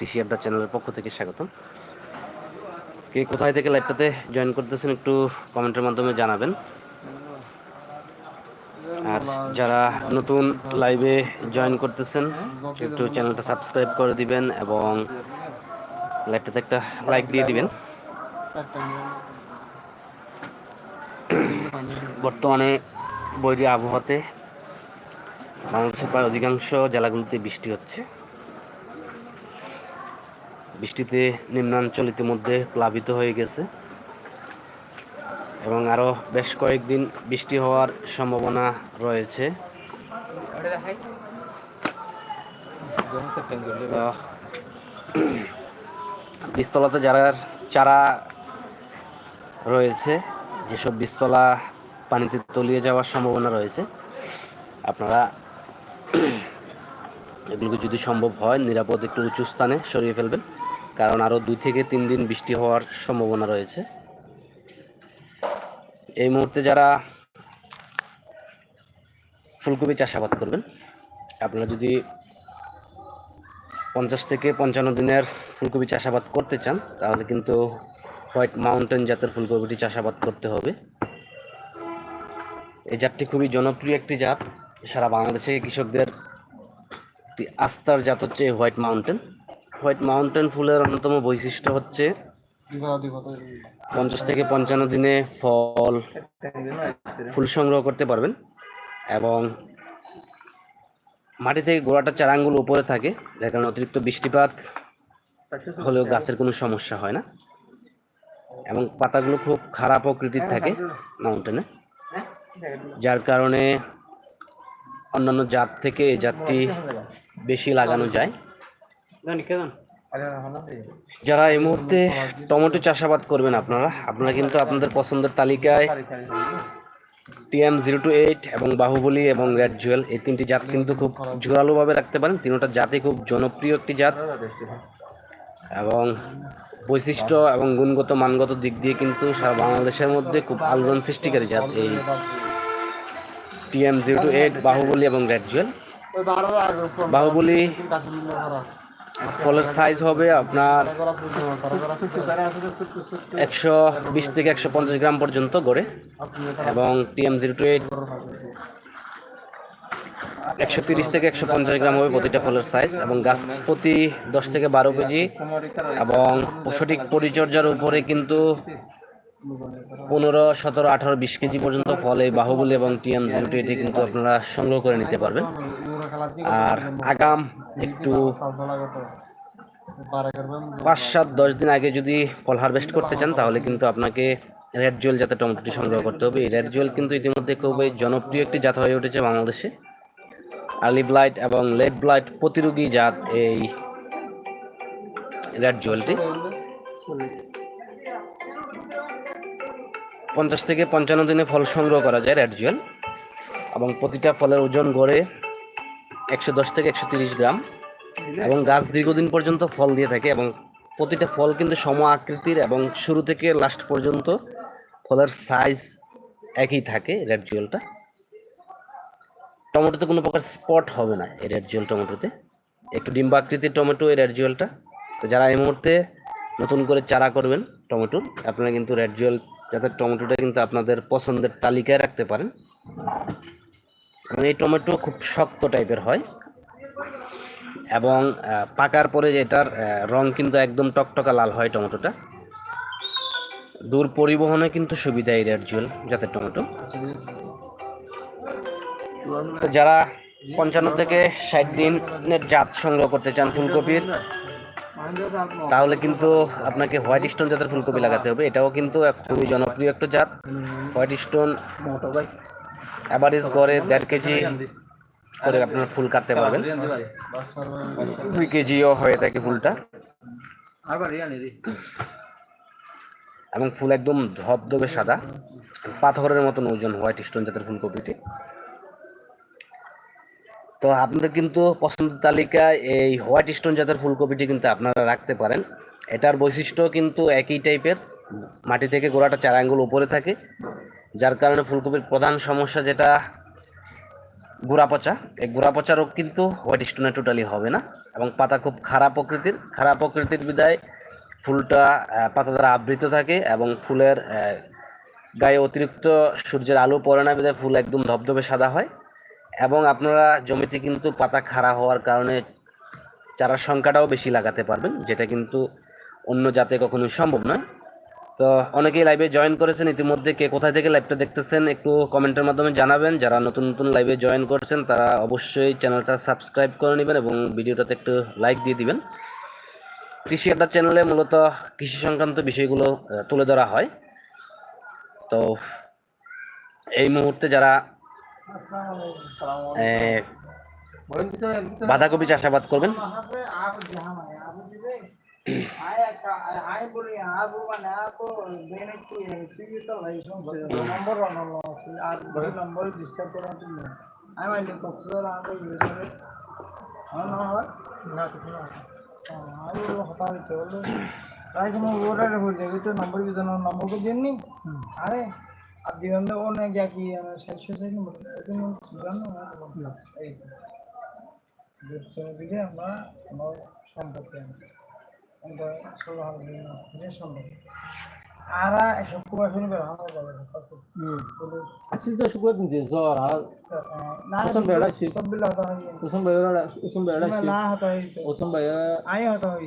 কৃষি আড্ডা চ্যানেলের পক্ষ থেকে স্বাগতম। কে কোথায় থেকে লাইভটাতে জয়েন করতেছেন একটু কমেন্টের মাধ্যমে জানাবেন। আর যারা নতুন লাইভে জয়েন করতেছেন, একটু চ্যানেলটা সাবস্ক্রাইব করে দিবেন এবং লাইভটাতে একটা লাইক দিয়ে দিবেন। বর্তমানে বৈরী আবহাওয়াতে বাংলাদেশের প্রায় অধিকাংশ জেলাগুলোতে বৃষ্টি হচ্ছে। বৃষ্টিতে নিম্নাঞ্চল ইতিমধ্যে প্লাবিত হয়ে গেছে এবং আরও বেশ কয়েকদিন বৃষ্টি হওয়ার সম্ভাবনা রয়েছে। তো, বীজতলাতে যারা চারা রয়েছে যেসব বীজতলা পানিতে তলিয়ে যাওয়ার সম্ভাবনা রয়েছে আপনারা এগুলোকে যদি সম্ভব হয় নিরাপদ একটু উঁচু স্থানে সরিয়ে ফেলবেন। কারণ আরও দুই থেকে তিন দিন বৃষ্টি হওয়ার সম্ভাবনা রয়েছে। এই মুহূর্তে যারা ফুলকপি চাষাবাদ করবেন, আপনারা যদি পঞ্চাশ থেকে পঞ্চান্ন দিনের ফুলকপি চাষাবাদ করতে চান, তাহলে কিন্তু হোয়াইট মাউন্টেন জাতের ফুলকপিটি চাষাবাদ করতে হবে। এই জাতটি খুবই জনপ্রিয় একটি জাত। সারা বাংলাদেশে কৃষকদের একটি আস্থার জাত হচ্ছে হোয়াইট মাউন্টেন। হোয়াইট মাউন্টেন ফুলের অন্যতম বৈশিষ্ট্য হচ্ছে পঞ্চাশ থেকে পঞ্চান্ন দিনে ফল ফুল সংগ্রহ করতে পারবেন এবং মাটি থেকে গোড়াটা চারাঙ্গুল উপরে থাকে, যার কারণে অতিরিক্ত বৃষ্টিপাত হলেও গাছের কোনো সমস্যা হয় না। এবং পাতাগুলো খুব খারাপ প্রকৃতির থাকে মাউন্টেনে, যার কারণে অন্যান্য জাত থেকে এই জাতটি বেশি লাগানো যায়। যারা এই মুহূর্তে টমেটো চাষাবাদ করবেন আপনারা আপনারা কিন্তু আপনাদের পছন্দের তালিকায় টিএম জিরো টু এইট এবং বাহুবলী এবং রেড জুয়েল এই তিনটি জাত কিন্তু খুব জোরালোভাবে রাখতে পারেন। তিনটা জাতই খুব জনপ্রিয় একটি জাত। এবং বৈশিষ্ট্য এবং গুণগত মানগত দিক দিয়ে কিন্তু সারা বাংলাদেশের মধ্যে খুব আলোড়ন সৃষ্টিকারী জাত এই TM zero two eight Baahubali এবং রেড জুয়েল বাহুবলী ফলের সাইজ হবে আপনার একশো বিশ থেকে একশো পঞ্চাশ গ্রাম পর্যন্ত গড়ে এবং টিএম জিরো টু এইট একশো তিরিশ থেকে একশো পঞ্চাশ গ্রাম হবে প্রতিটা ফলের সাইজ এবং গাছ প্রতি দশ থেকে বারো কেজি এবং সঠিক পরিচর্যার উপরে কিন্তু পনেরো, সতেরো, আঠারো, বিশ কেজি পর্যন্ত ফল এই বাহুবলী এবং টিএম জিরো টু এইটে কিন্তু আপনারা সংগ্রহ করে নিতে পারবেন। আর আগাম একটু পাঁচ সাত দশ দিন আগে যদি ফল হারভেস্ট করতে চান, তাহলে কিন্তু আপনাকে রেড জুয়েল জাতের টমেটোটি সংগ্রহ করতে হবে। এই রেড জুয়েল কিন্তু ইতিমধ্যে খুবই জনপ্রিয় একটি জাত হয়ে উঠেছে বাংলাদেশে। আর্লি ব্লাইট এবং লেট ব্লাইট প্রতিরোধী জাত এই রেড জুয়েলটি। পঞ্চাশ থেকে পঞ্চান্ন দিনে ফল সংগ্রহ করা যায় রেড জুয়েল এবং প্রতিটা ফলের ওজন গড়ে একশো দশ থেকে একশো তিরিশ গ্রাম। এবং গাছ দীর্ঘদিন পর্যন্ত ফল দিয়ে থাকে এবং প্রতিটা ফল কিন্তু সম আকৃতির এবং শুরু থেকে লাস্ট পর্যন্ত ফলের সাইজ একই থাকে রেড জুয়েলটা টমেটোতে কোনো প্রকার স্পট হবে না এই রেড জুয়েল টমেটোতে। একটু ডিম্বা আকৃতির টমেটো এই রেড জুয়েলটা তো যারা এই মুহূর্তে নতুন করে চারা করবেন টমেটোর, আপনারা কিন্তু রেড জুয়েল যাতে টমেটোটা কিন্তু আপনাদের পছন্দের তালিকায় রাখতে পারেন। এবং এই টমেটো খুব শক্ত টাইপের হয়। এবং পাকার পরে এটার রং কিন্তু একদম টকটকা লাল হয় টমেটোটা। দূর পরিবহনে কিন্তু সুবিধা এই রেড জুয়েল জাতের টমেটো। যারা পঞ্চান্ন থেকে ষাট দিনের জাত সংগ্রহ করতে চান ফুলকপির তাহলে কিন্তু আপনাকে হোয়াইট স্টোন জাতের ফুলকপি লাগাতে হবে। এটাও কিন্তু খুবই জনপ্রিয় একটা জাত। হোয়াইট স্টোন অ্যাভারেজ করে দেড় কেজি করে আপনার ফুল কাটতে পারবেন। দুই কেজিও হয়ে থাকে ফুলটা। এবং ফুল একদম ধবধবে সাদা। পাথরের মতন ওজন হোয়াইট স্টোন জাতের ফুলকপিটি। তো আপনাদের কিন্তু পছন্দের তালিকায় এই হোয়াইট স্টোন জাতের ফুলকপিটি কিন্তু আপনারা রাখতে পারেন। এটার বৈশিষ্ট্য কিন্তু একই টাইপের, মাটি থেকে গোড়াটা চার আঙ্গুল উপরে থাকে, যার কারণে ফুলকপির প্রধান সমস্যা যেটা, গোড়া পচা। এই গোড়া পচা রোগ কিন্তু হোয়াইট স্টোনে টোটালি হবে না এবং পাতা খুব খারাপ প্রকৃতির। খারাপ প্রকৃতির বিদায় ফুলটা পাতা দ্বারা আবৃত থাকে এবং ফুলের গায়ে অতিরিক্ত সূর্যের আলো পড়ে না বিদায় ফুল একদম ধবধবে সাদা হয়। এবং আপনারা জমিতে কিন্তু পাতা খাড়া হওয়ার কারণে চারার সংখ্যাটাও বেশি লাগাতে পারবেন, যেটা কিন্তু অন্য জাতে কখনোই সম্ভব নয় তো অনেকেই লাইভে জয়েন করেছেন, ইতিমধ্যে কে কোথায় থেকে লাইভটা দেখতেছেন একটু কমেন্টের মাধ্যমে জানাবেন। যারা নতুন নতুন লাইভে জয়েন করছেন, তারা অবশ্যই চ্যানেলটা সাবস্ক্রাইব করে নেবেন এবং ভিডিওটাতে একটু লাইক দিয়ে দিবেন। কৃষি একটা চ্যানেলে মূলত কৃষি সংক্রান্ত বিষয়গুলো তুলে ধরা হয়। তো এই মুহূর্তে যারা বাঁধাকপি চাষাবাদ করবেন? আরে আর দিবেন তো অনেক কি সাতশো সাইড নম্বর এই দিকে আমরা আমার সম্পর্কে আমরা ষোলো হাজার সম্পর্ক। আর শুক্রবার শনিবার আমার যাবে Asli da শুকুর দিন জ্বর আর ওসম বেড়া শীত বিল ওসম বেড়া ওসম বেড়া শীত ওসম বেড়া আই হতা হয়